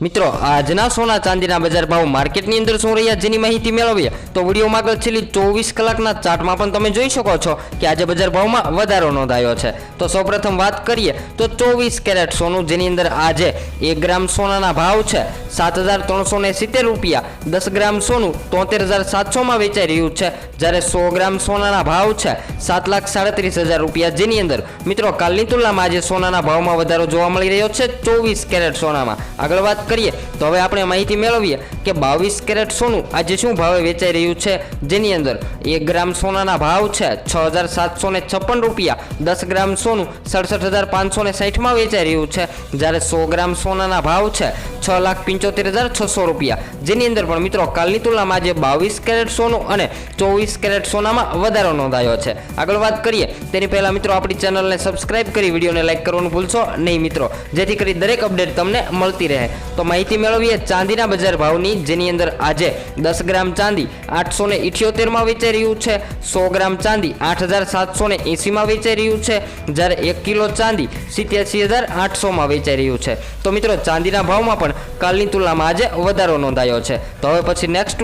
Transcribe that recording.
મિત્રો, આજના સોના ચાંદીના બજાર ભાવ માર્કેટની અંદર શું રહ્યા જેની માહિતી મેળવીએ, તો વિડીયોમાં આગળ છેલ્લી ચોવીસ કલાકના ચાર્ટમાં પણ તમે જોઈ શકો છો કે આજે બજાર ભાવમાં વધારો નોંધાયો છે. તો સૌપ્રથમ વાત કરીએ, તો ચોવીસ કેરેટ સોનું, જેની અંદર આજે એક ગ્રામ સોનાના ભાવ છે. સાત હજાર ત્રણસો ને સિત્તેર રૂપિયા. દસ ગ્રામ સોનું તોતેર હજાર સાતસોમાં વેચાઈ રહ્યું છે. જ્યારે સો ગ્રામ સોનાના ભાવ છે, સાત લાખ સાડત્રીસ હજાર રૂપિયા. જેની અંદર, મિત્રો, કાલની તુલનામાં આજે સોનાના ભાવમાં વધારો જોવા મળી રહ્યો છે ચોવીસ કેરેટ સોનામાં. આગળ વાત કરીએ, તો હવે આપણે માહિતી મેળવીએ કે બાવીસ કેરેટ સોનું આજે શું ભાવે વેચાઈ રહ્યું છે. જેની અંદર, એક ગ્રામ સોનાના ભાવ છે, છ હજાર સાતસો ને છપ્પન રૂપિયા. દસ ગ્રામ સોનું સડસઠ હજાર પાંચસો ને સાઠમાં વેચાઈ રહ્યું છે. જ્યારે સો ગ્રામ સોનાના ભાવ છે, છ લાખ પંચોતેર હજાર છસો રૂપિયા. જેની અંદર પણ મિત્રો કાલની તુલનામાં આજે બાવીસ કેરેટ સોનું અને ચોવીસ કેરેટ સોનામાં વધારો નોંધાયો છે. આગળ વાત કરીએ, તેની પહેલાં મિત્રો આપણી ચેનલને સબસ્ક્રાઇબ કરી, વિડીયોને લાઇક કરવાનું ભૂલશો નહીં મિત્રો. જેથી કરી દરેક અપડેટ તમને મળતી રહે. તો માહિતી મેળવીએ ચાંદીના બજાર ભાવની, જેની અંદર આજે દસ ગ્રામ ચાંદી આઠસો ને ઇઠ્યોતેરમાં વેચાઈ રહ્યું છે, સો ગ્રામ ચાંદી આઠ હજાર સાતસો ને એંસીમાં વેચાઈ રહ્યું છે, જ્યારે એક કિલો ચાંદી સિત્યાસી હજાર આઠસોમાં વેચાઈ રહ્યું છે. તો મિત્રો ચાંદીના ભાવમાં પણ કાલની તુલનામાં આજે વધારો નોંધાયો છે. તો હવે પછી નેક્સ્ટ